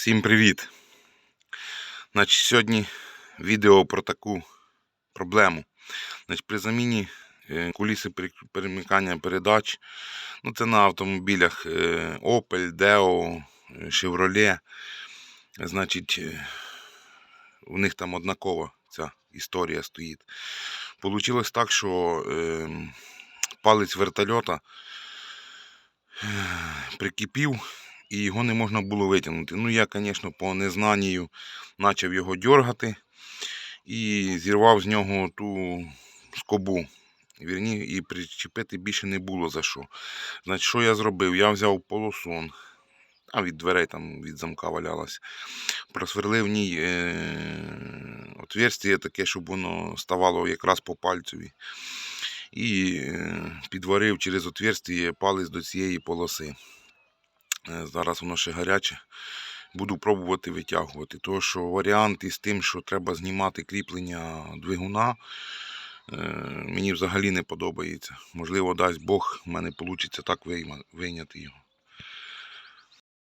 Всім привіт! Значить, сьогодні відео про таку проблему. Значить, при заміні е, куліси перемикання передач, ну це на автомобілях е, Opel, Deo, е, Chevrolet. Значить, у них там однакова ця історія стоїть. Получилось так, що палець вертольота прикипів і його не можна було витягнути. Ну, я, звісно, по незнанню почав його дергати і зірвав з нього ту скобу. Вірні, і причепити більше не було за що. Значить, що я зробив? Я взяв полосон, а від дверей там від замка валялась. Просверлив в ній е- отверстие таке, щоб воно ставало якраз по пальцеві. І е- підварив через отверстие палець до цієї полоси. Е, Зараз воно ще гаряче. Буду пробувати витягувати. Тому що варіант із тим, що треба знімати кріплення двигуна, е, мені взагалі не подобається. Можливо, дасть Бог, в мене вийде так вийняти його.